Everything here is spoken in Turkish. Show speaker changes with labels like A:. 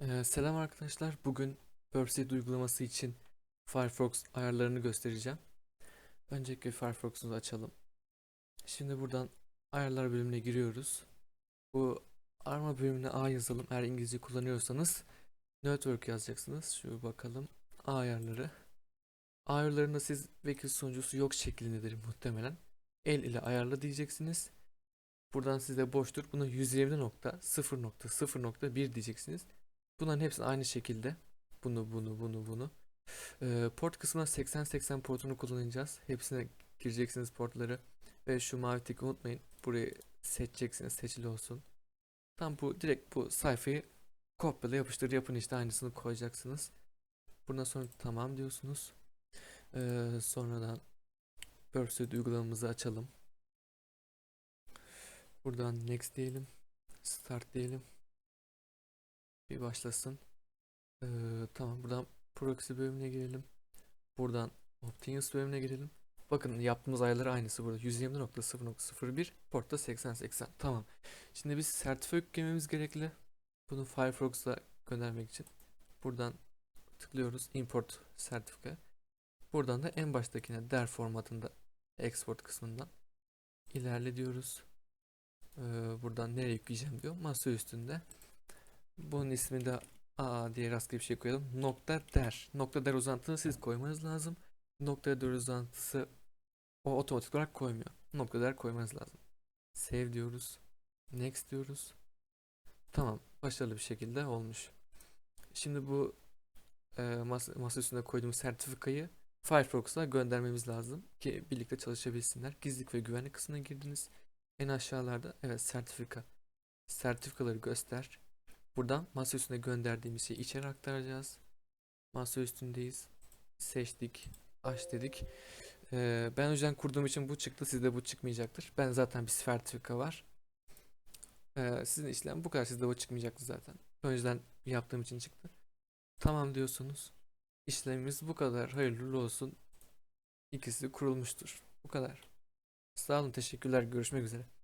A: Ee, selam arkadaşlar. Bugün Perseid uygulaması için Firefox ayarlarını göstereceğim. Öncelikle Firefox'umuzu açalım. Şimdi buradan ayarlar bölümüne giriyoruz. Bu arama bölümüne A yazalım. Eğer İngilizce kullanıyorsanız network yazacaksınız. Şu bakalım. A ayarları. A ayarlarında siz vekil sunucusu yok şeklindedir muhtemelen. El ile ayarla diyeceksiniz. Buradan size boştur. Bunu 120.0.0.1 diyeceksiniz. Bunların hepsi aynı şekilde. Bunu, bunu, bunu, bunu. Port kısmına 8080 portunu kullanacağız. Hepsine gireceksiniz portları. Ve şu mavi tiki unutmayın. Burayı seçeceksiniz. Seçili olsun. Tam bu direkt bu sayfayı kopyala yapıştır yapın işte aynısını koyacaksınız. Bundan sonra tamam diyorsunuz. Ee, sonradan Pursuit uygulamamızı açalım. Buradan next diyelim. Start diyelim. Bir başlasın. Ee, tamam buradan proxy bölümüne girelim. Buradan Optimius bölümüne girelim. Bakın yaptığımız ayarlar aynısı burada. 120.0.01 portta 8080. Tamam. Şimdi biz sertifika yüklememiz gerekli. Bunu Firefox'a göndermek için. Buradan tıklıyoruz. Import sertifika. Buradan da en baştakine der formatında export kısmından ilerle diyoruz. Ee, buradan nereye yükleyeceğim diyor. Masa üstünde. Bunun ismi de A diye rastgele bir şey koyalım. Nokta der. Nokta der uzantısını siz koymanız lazım. Nokta der uzantısı o otomatik olarak koymuyor. Nokta der koymanız lazım. Save diyoruz. Next diyoruz. Tamam. Başarılı bir şekilde olmuş. Şimdi bu e, masa, masa üstünde koyduğumuz sertifikayı Firefox'a göndermemiz lazım ki birlikte çalışabilsinler. Gizlilik ve güvenlik kısmına girdiniz. En aşağılarda evet sertifika. Sertifikaları göster. Buradan masa üstüne gönderdiğimiz şeyi içeri aktaracağız. Masa üstündeyiz. Seçtik. Aç dedik. Ee, ben önceden kurduğum için bu çıktı. Sizde bu çıkmayacaktır. Ben zaten bir sertifika var. Ee, sizin işlem bu kadar. Sizde bu çıkmayacaktı zaten. Önceden yaptığım için çıktı. Tamam diyorsunuz. İşlemimiz bu kadar. Hayırlı olsun. İkisi kurulmuştur. Bu kadar. Sağ olun. Teşekkürler. Görüşmek üzere.